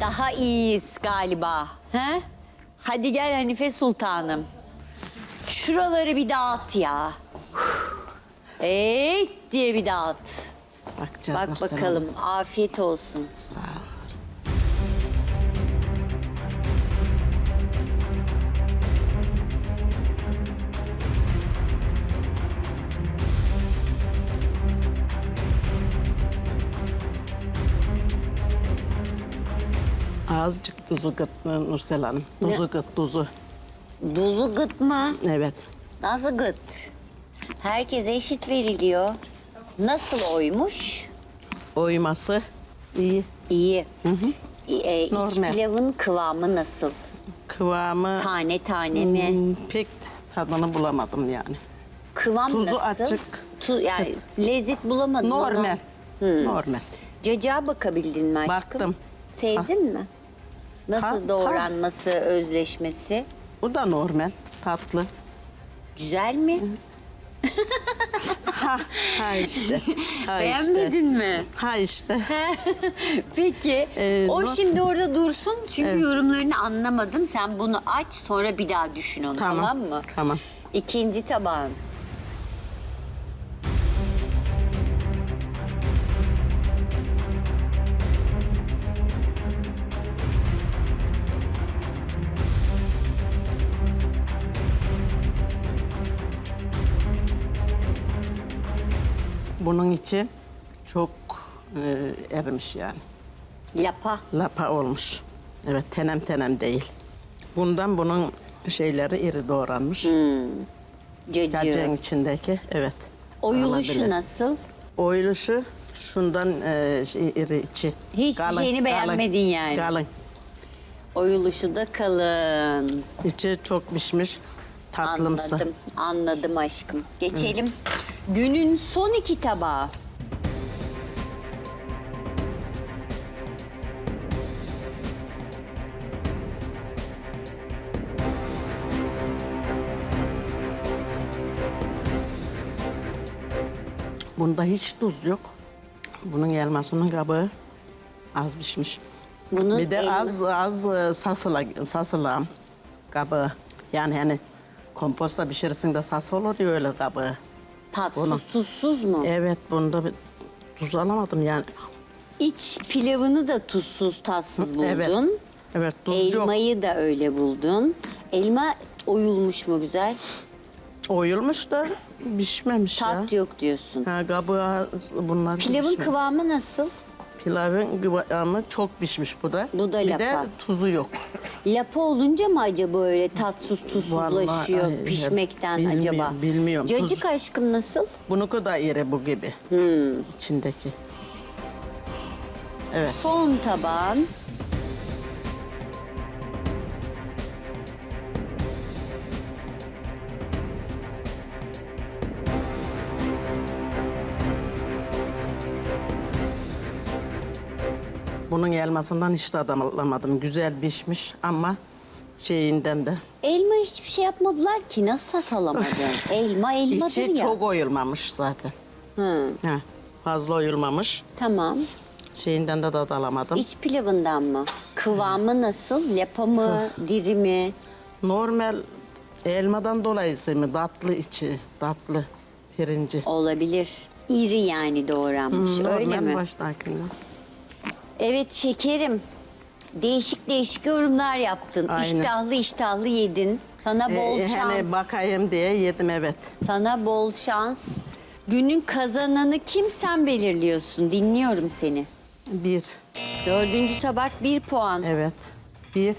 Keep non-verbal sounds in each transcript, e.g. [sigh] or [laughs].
Daha iyiyiz galiba. He? Hadi gel Hanife Sultanım. Şuraları bir dağıt ya. Ey diye bir dağıt. Bakacağız. Bak Nursel bakalım. Hanım. Afiyet olsun. Sağ ol. Azıcık tuzu kıt Nursel Hanım. Tuzu kıt tuzu. Duzu gıt mı? Evet. Nasıl gıt? Herkese eşit veriliyor. Nasıl oymuş? Oyması iyi. İyi. E, iç Normal. pilavın kıvamı nasıl? Kıvamı Tane tane mi? hmm, pek tadını bulamadım yani. Kıvam Tuzu nasıl? açık. Tu, yani lezzet bulamadın Normal. Normal. Cacağa bakabildin mi aşkım? Baktım. Sevdin mi? Nasıl Ha, doğranması, özleşmesi? Bu da normal. Tatlı. Güzel mi? [laughs] Ha, ha işte. Ha Beğenmedin mi? Işte. Ha işte. [laughs] Peki. Ee, o not- şimdi orada dursun çünkü yorumlarını anlamadım. Sen bunu aç sonra bir daha düşün onu tamam, Tamam, mı? tamam. İkinci tabağın. Bunun içi çok e, erimiş yani. Lapa. Lapa olmuş. Evet tenem tenem değil. Bundan bunun şeyleri iri doğranmış. Cacığı. Cacığın içindeki evet. Oyuluşu Alabilir. nasıl? Oyuluşu şundan e, şey, iri içi. Hiçbir şeyini beğenmedin yani. Kalın. Oyuluşu da kalın. İçi çok pişmiş. Tatlımsı. Anladım, anladım aşkım. Geçelim. Günün son iki tabağı. Bunda hiç tuz yok. Bunun elmasının kabuğu az pişmiş. Bunun bir de elma- az az e, sasıla, sasılam kabuğu. Yani hani komposta pişirirsin de sası olur ya öyle kabuğu. Tatsız, Bunu- tuzsuz mu? Evet bunda bir tuz alamadım yani. İç pilavını da tuzsuz, tatsız buldun. Evet. Evet tuz yok. Elmayı da öyle buldun. Elma oyulmuş mu güzel? Oyulmuş da pişmemiş Tat ya. yok diyorsun. Ha, kabuğu bunlar Pilavın pişmemiş. kıvamı nasıl? Pilavın kıvamı çok pişmiş bu da. Bu da bir de lapa. tuzu yok. Lapa olunca mı acaba öyle tatsız tuzsuzlaşıyor Vallahi, pişmekten bilmiyorum, acaba? bilmiyorum. Cacık Tuz- aşkım nasıl? Bununki da iri bu gibi. Hmm. içindeki. Evet. Son tabağın. Bunun elmasından hiç tadı alamadım. Güzel pişmiş ama şeyinden de. Elma hiçbir şey yapmadılar ki nasıl tat alamadın? [laughs] Elma elmadır İçi ya. çok oyulmamış zaten. Hı, Ha, fazla oyulmamış. tamam. Şeyinden de alamadım. İç pilavından mı? Kıvamı nasıl? Lapa mı? Diri mi? Normal elmadan dolayısı mı? Tatlı içi, tatlı pirinci. Olabilir. İri yani doğranmış Hmm, öyle normal mi? Evet şekerim. Değişik değişik yorumlar yaptın. Aynen. İştahlı iştahlı yedin. Sana bol Ee, şans. hani bakayım diye yedim evet. Sana bol şans. Günün kazananı kim sen belirliyorsun. Dinliyorum seni. Bir, Dördüncü tabak bir puan. evet. Bir,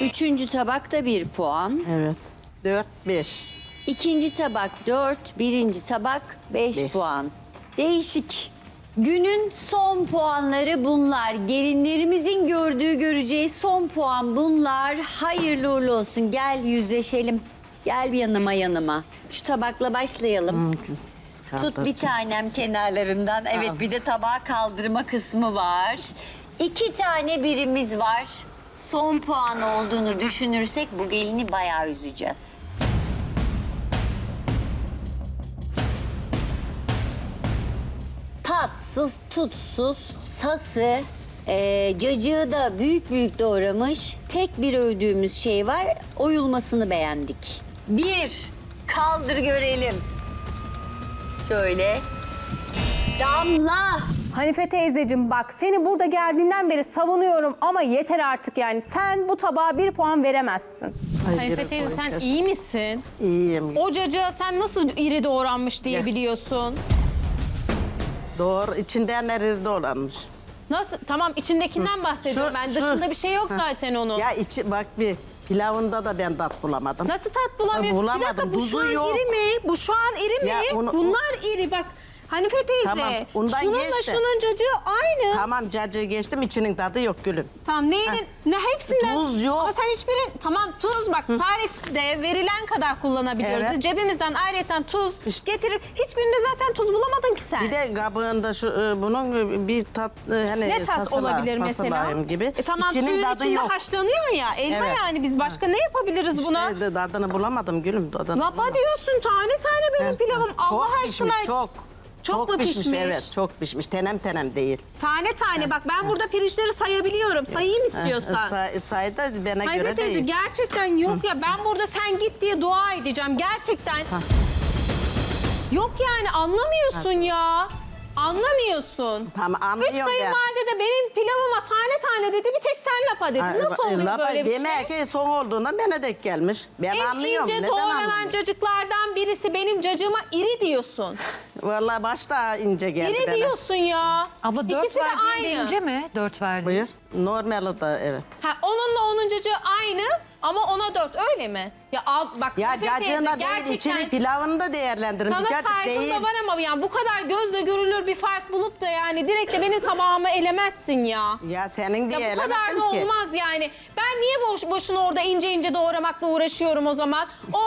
Üçüncü tabak da bir puan. evet. Dört, beş. İkinci tabak dört, birinci tabak beş, Beş. puan. Değişik. Günün son puanları bunlar. Gelinlerimizin gördüğü göreceği son puan bunlar. Hayırlı uğurlu olsun. Gel yüzleşelim. Gel yanıma yanıma. Şu tabakla başlayalım. Hmm, Tut bir tanem kenarlarından. Evet bir de tabağa kaldırma kısmı var. İki tane birimiz var. Son puan olduğunu düşünürsek bu gelini bayağı üzeceğiz. Tatsız, tutsuz, sası Ee, cacığı da büyük büyük doğramış. Tek bir övdüğümüz şey var. Oyulmasını beğendik. Bir. Kaldır görelim. Şöyle. Damla. Hanife teyzeciğim bak seni burada geldiğinden beri savunuyorum ama yeter artık yani. Sen bu tabağa bir puan veremezsin. Ay, Hanife geri teyze sen iyi misin? İyiyim. O cacığa sen nasıl iri doğranmış diye Ya. biliyorsun. Doğru. içinden eri doğranmış. Nasıl? Tamam içindekinden bahsediyorum Şu- ben. şu- Dışında bir şey yok Heh. zaten onun. Ya içi bak bir pilavında da ben tat bulamadım. Nasıl tat bulamıyor? Bulamadım, Bir dakika bu tuzu şu an yok. iri mi? Bu şu an iri mi? Ya onu- Bunlar iri bak. Hanife teyze. Tamam, ondan şununla geçti. şunun cacığı aynı. Tamam cacığı geçtim içinin tadı yok gülüm. Tamam neyin? Ne hepsinden? Tuz yok. Ama sen hiçbirin tamam tuz bak tarifte verilen kadar kullanabiliyoruz. Evet. Cebimizden ayrıyeten tuz getirip hiçbirinde zaten tuz bulamadın ki sen. Bir de kabığında şu e, bunun bir tat e, hani ne tat sasıla- olabilir mesela? gibi. E tamam İçinin suyun tadı içinde yok. haşlanıyor ya elma Evet. yani biz başka ne yapabiliriz buna? İşte tadını bulamadım gülüm. Tadını Lapa bulamadım. diyorsun tane tane benim Heh, pilavım çok Allah aşkına. çok. Çok mu pişmiş? Evet çok pişmiş. Tenem tenem değil. Tane tane bak ben burada pirinçleri sayabiliyorum. Sayayım istiyorsan. Say, say da bana Hayır göre teyze değil. gerçekten yok ya ben burada sen git diye dua edeceğim gerçekten. Yok yani anlamıyorsun ya. Anlamıyorsun. Tamam Üç anlıyorum ben. kayınvalide de benim pilavıma tane tane dedi bir tek sen lapa dedi. Ay, Nasıl oluyor lapa- böyle bir şey? Demek ki son olduğunda bana denk gelmiş. Ben En anlıyorum. ince Neden doğranan anlamıyorum? cacıklardan birisi benim cacığıma iri diyorsun. [laughs] Vallahi başta ince geldi bana. diyorsun ya. Abla dört İkisi de aynı. ince mi? Dört verdiğin. Buyur. Normali da evet. Ha, onunla onun cacığı aynı ama ona dört öyle mi? Ya al, bak Ya teyze, cacığına değil gerçekten içini pilavını da değerlendirin. Sana Bir cacık farkında var ama yani bu kadar gözle görülür bir fark bulup da yani direkt de benim tabağımı elemezsin ya. Ya senin diye Ya bu kadar da elemezdim ki. olmaz yani. Ben niye boş boşuna orada ince ince doğramakla uğraşıyorum o zaman? O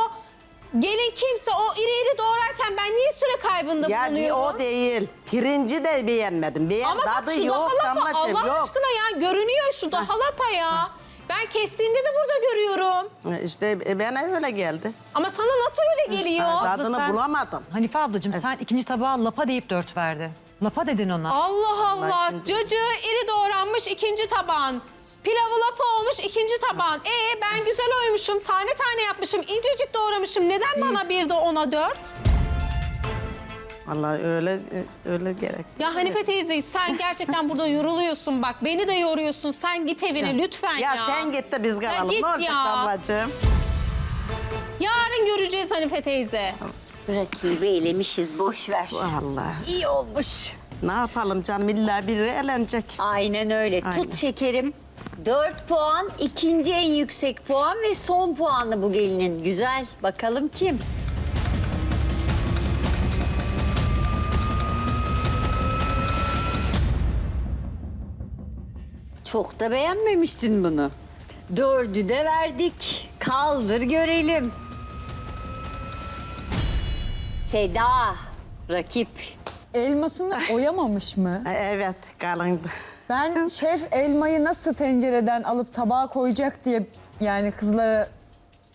gelin kimse o iri iri doğrarken ben niye süre kaybında Ya bir bulunuyorum? o değil. Pirinci de beğenmedim. Beğen, Ama bak tadı şu yok daha lapa damlacığım Allah yok. aşkına ya görünüyor şu daha lapa ya. Ben kestiğinde de burada görüyorum. İşte e, bana öyle geldi. Ama sana nasıl öyle geliyor? Tadını sen- bulamadım. Hanife ablacığım sen ikinci tabağa lapa deyip dört verdi. Lapa dedin ona. Allah Allah. Cacığı iri doğranmış ikinci tabağın. Pilavı lapa olmuş ikinci tabağın. E ben güzel oymuşum, tane tane yapmışım, incecik doğramışım. Neden bana bir de ona dört? Vallahi öyle öyle gerek. Ya Hanife teyze sen gerçekten burada yoruluyorsun bak. Beni de yoruyorsun. Sen git evine lütfen ya. Ya, sen git de biz Ya kalalım. git ne olacak ya. damlacığım? Yarın göreceğiz Hanife teyze. Rakibi elemişiz boş ver. Vallahi. İyi olmuş. Ne yapalım canım illa biri eğlenecek. Aynen öyle. Aynen. Tut şekerim. 4 puan, ikinci en yüksek puan ve son puanlı bu gelinin. Güzel. Bakalım kim? Çok da beğenmemiştin bunu. Dördü de verdik. Kaldır görelim. Seda, rakip. Elmasını oyamamış mı? [laughs] Evet kalındı. Ben şef elmayı nasıl tencereden alıp tabağa koyacak diye yani kızlara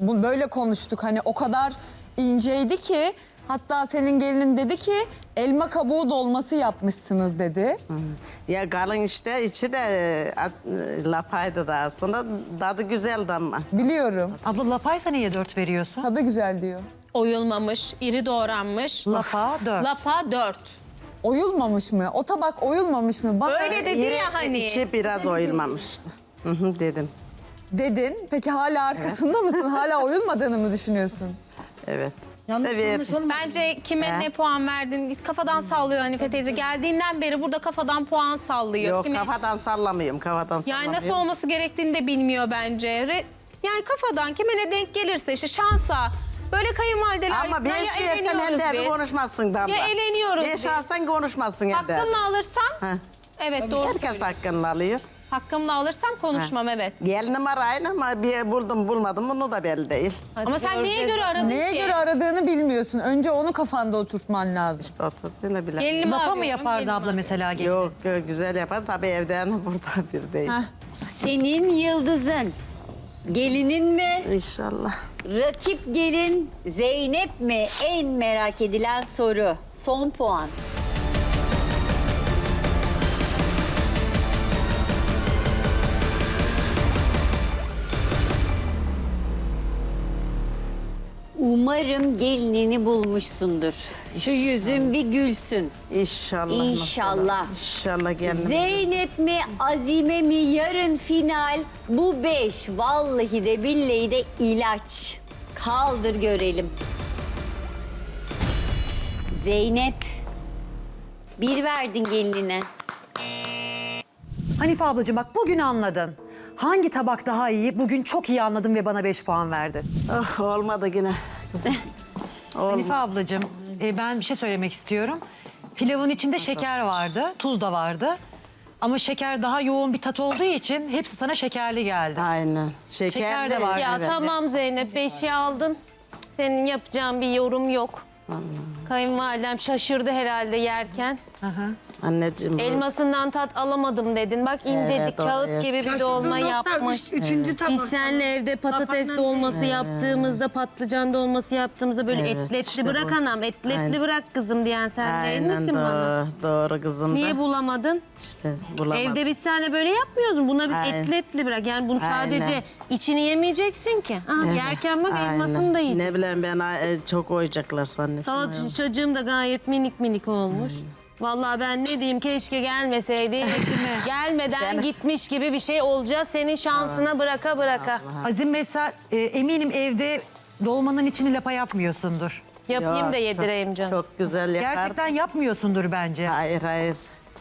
bu böyle konuştuk. Hani o kadar inceydi ki hatta senin gelinin dedi ki elma kabuğu dolması yapmışsınız dedi. Ya kalın işte içi de e, at- e, lapaydı da aslında. Tadı güzeldi ama. Biliyorum. Abla lapaysa niye dört veriyorsun? Tadı güzel diyor. Oyulmamış, iri doğranmış. Lapa dört. Lapa dört. Oyulmamış mı? O tabak oyulmamış mı? Bak Öyle dedi İri- ya hani. İçi biraz oyulmamıştı. Hı hı dedim. dedin. Peki hala arkasında mısın? Hala oyulmadığını mı düşünüyorsun? Evet. Yanlış Tabii. Bence kime He? ne puan verdin? Kafadan sallıyor Hanife teyze. Geldiğinden beri burada kafadan puan sallıyor. Yok Kime- kafadan sallamıyorum. Kafadan Yani nasıl olması gerektiğini de bilmiyor bence. Re- yani kafadan kime ne denk gelirse işte şansa. Böyle kayınvalideler Ama yüzünden beş ya versem hem de bir biz. konuşmazsın Damla. Ya eğleniyoruz Beş biz. alsan konuşmazsın hem de. Hakkımla alırsam, Heh. evet doğru Herkes söylüyorsun. hakkını alıyor. Hakkımla alırsam konuşmam evet. Gelinim var aynı ama bir buldum bulmadım bunu da belli değil. Ama sen neye göre aradın Neye ki? göre aradığını bilmiyorsun. Önce onu kafanda oturtman lazım. İşte oturdu yine bile. Gelinimi Lapa mı arıyorum, yapardı gelinimi abla arıyorum. mesela gelin? Yok e, güzel yapar tabii evden [laughs] burada bir değil. Senin yıldızın. Gelinin mi? İnşallah. Rakip gelin Zeynep mi? En merak edilen soru. Son puan. Umarım gelinini bulmuşsundur. Şu yüzün bir gülsün. İnşallah. İnşallah. mesela. İnşallah gelin. Zeynep mi, Azime mi yarın final? Bu beş vallahi de billahi de ilaç. Kaldır görelim. Zeynep. Bir verdin gelinine. Hanife ablacığım bak bugün anladın. Hangi tabak daha iyi? Bugün çok iyi anladın ve bana 5 puan verdin. Ah, olmadı yine. Kızım. [laughs] Hanife ablacığım e, ben bir şey söylemek istiyorum. Pilavın içinde şeker vardı, tuz da vardı. Ama şeker daha yoğun bir tat olduğu için hepsi sana şekerli geldi. Aynen. Şeker, Şeker de var. Ya Evet. tamam Zeynep beşi aldın. Senin yapacağın bir yorum yok. Kayınvalidem şaşırdı herhalde yerken. Anneciğim. Elmasından tat alamadım dedin. Bak incecik Evet, o- kağıt evet. gibi bir dolma yapmış. Üçüncü tabak. Biz seninle evde patates dolması yaptığımızda, patlıcan dolması yaptığımızda böyle Evet, etletli işte bırak bu. anam, etletli Aynen. bırak kızım diyen sen değil Aynen misin bana? doğru, doğru kızım Niye da. bulamadın? İşte bulamadım. Evde biz seninle böyle yapmıyoruz mu? Buna biz Aynen. etletli bırak. Yani bunu Aynen. sadece içini yemeyeceksin ki. Ha, Evet, yerken bak aynen. elmasını da yiyeceksin. Ne bileyim ben e, çok oyacaklar zannettim. Salat çocuğum da gayet minik minik olmuş. Vallahi ben ne diyeyim keşke gelmeseydi. [laughs] Gelmeden Sen- gitmiş gibi bir şey olacağız. Senin şansına bıraka bıraka. Azim mesela e, eminim evde dolmanın içini lapa yapmıyorsundur. Yapayım da yedireyim çok, canım. Çok güzel yapar. Gerçekten yapmıyorsundur bence. Hayır hayır.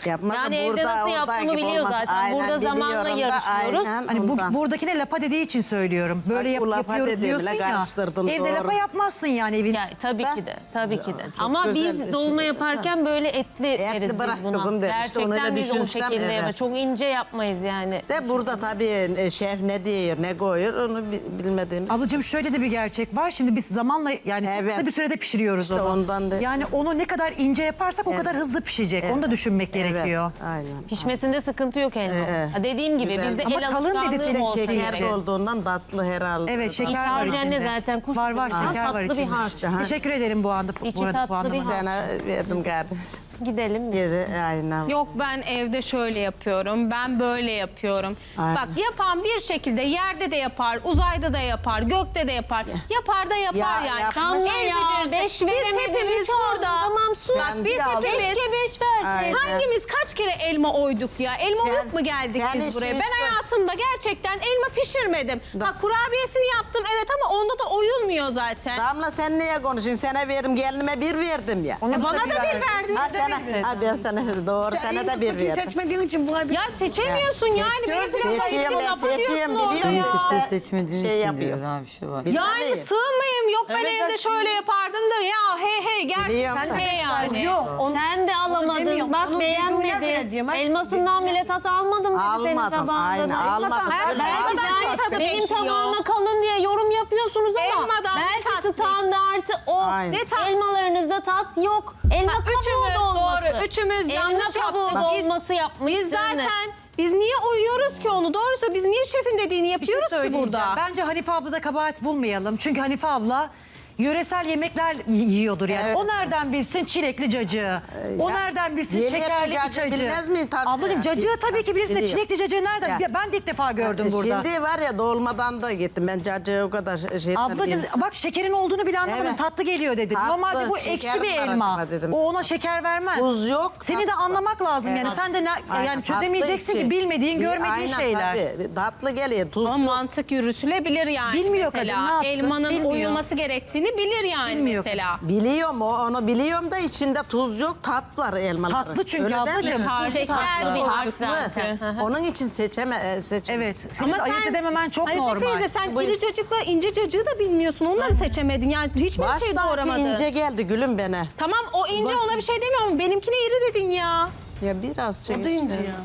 Yapmadım. Yani evde Burada, nasıl orada yaptığımı gibi biliyor olmaz. zaten. Aynen, Burada zamanla biliyorum da, yarışıyoruz. aynen Hani bu, ondan. buradakine lapa dediği için söylüyorum. Böyle Bak, yap- bu lapa yapıyoruz dediğimle diyorsun ya. karıştırdın, Evde doğru. lapa yapmazsın yani evin. Ya, tabii ki de, tabii ki de. çok Ama güzel bir biz şey. dolma yaparken böyle etli, Etli deriz bırak biz buna. kızım der. İşte onu Gerçekten öyle biz o düşünsem, şekilde evet. yaparız. Çok ince yapmayız yani. De burada tabii e, şef ne diyor, ne koyuyor onu bi- bilmediğimiz. Ablacığım şöyle de bir gerçek var. Şimdi biz zamanla yani Evet. kısa bir sürede pişiriyoruz İşte onu. ondan da- Yani onu ne kadar ince yaparsak o kadar hızlı pişecek. Onu da düşünmek gerekiyor. Aynen. Pişmesinde sıkıntı yok elma. Ee, Ha, dediğim gibi güzel. bizde Ama el kalın alışkanlığı senin olsa şeker gerek. Şeker olduğundan tatlı herhalde. Evet şeker İç var içinde. zaten kuş Var var üzümünden şeker var tatlı bir içinde. harç. İşte, ha. Teşekkür ederim bu anda. İçi bu arada tatlı puanlama. bir harç. Sana verdim kardeş. Gidelim biz. Yedi, aynen. Yok ben evde şöyle yapıyorum, ben böyle yapıyorum. Aynen. Bak yapan bir şekilde yerde de yapar, uzayda da yapar, gökte de yapar. Yapar da yapar Ya, yani. yapmış. Damla El ya becerisi. beş Biz veremedin hepimiz üç aldın. burada. Tamam sus. Bak biz hepimiz. Keşke beş verseydin. Aynen. Hangimiz kaç kere elma oyduk ya? Elma Sen- oyup mu geldik biz buraya? işte- Ben hayatımda gerçekten elma pişirmedim. Ha kurabiyesini yaptım onda da oyulmuyor zaten. Damla sen niye konuşuyorsun? Sana veririm, gelinime bir verdim ya. Ona E, bana da bir verdin. Ha, sana, ha ben sana doğru, sana da bir verdim. seçmediğin için buna bir... Ya seçemiyorsun yani. Benim Seçeyim gidiyor, ben, orada biliyorum ya. işte. seçmediğin şey için yapıyor. diyor. Bir şey var. Yani Bilmem. sığmayayım. Yok ben Evet, evde şöyle yapardım da ya hey hey gerçekten Biliyorum. hey yani. Yok, onu, Sen de alamadın. demiyorum. Bak Onu dediğine göre beğenmedin. diyorum. Aç- Elmasından bile tat almadım dedi senin Almadım, tabağından. aynen, almadım. Öyle ben- Yani tadı benim bekliyor. tabağıma kalın diye yorum yapıyorsunuz ama Elmadan ne belki standartı o. Aynen. Ne tat- Elmalarınızda tat yok. Elma Ha, kabuğu üçümüz dolması. doğru, üçümüz Elma yanlış kabuğu yaptık. Biz- dolması yapmışsınız. Biz zaten biz niye uyuyoruz ki onu? Doğrusu biz niye şefin dediğini Bir şey yapıyoruz ki söyleyeceğim. burada? Bence Hanife ablada kabahat bulmayalım. Çünkü Hanife abla yöresel yemekler yiyordur yani. Evet. O nereden bilsin çilekli cacığı? o ya, nereden bilsin yeni şekerli cacığı cacığı? bilmez miyim? Tabii. Ablacığım cacığı tabii ki bilirsin de Biliyor. çilekli cacığı nereden? Ya. Ben de ilk defa gördüm burada. Şimdi var ya dolmadan da gittim. Ben cacığı o kadar şey Ablacığım bak şekerin olduğunu bile anlamadım. Evet. Tatlı geliyor. Tatlı, Normalde bu şeker ekşi bir var elma. acaba dedim. O ona şeker vermez. Tuz yok, Seni de tatlı. anlamak lazım yani. Evet. Sen de ne, Aynen, yani tatlı çözemeyeceksin ki bilmediğin, Bir- görmediğin aynen, şeyler. Tabii. Tatlı geliyor. Tuz Ama mantık yürütülebilir yani. Bilmiyor kadın, ne yapsın? Elmanın Bilmiyor. oyulması gerektiğini bilir yani Bilmiyor mesela. Biliyorum o, onu biliyorum da içinde tuz yok, tat var elmaların. Tatlı çünkü Öyle değil mi? ablacığım. Harcı Şeker tatlı. bir Tatlı. Onun için seçeme, e, seçem. Evet. Senin ayırt edememen çok Hanife normal. teyze sen iri cacıkla ince cacığı da bilmiyorsun. Onları seçemedin. Yani hiçbir şey Baştaki doğramadın. ince geldi gülüm bana. Tamam o ince ona bir şey demiyorum ama benimkine iri dedin ya. Ya biraz çek. O da ince ya.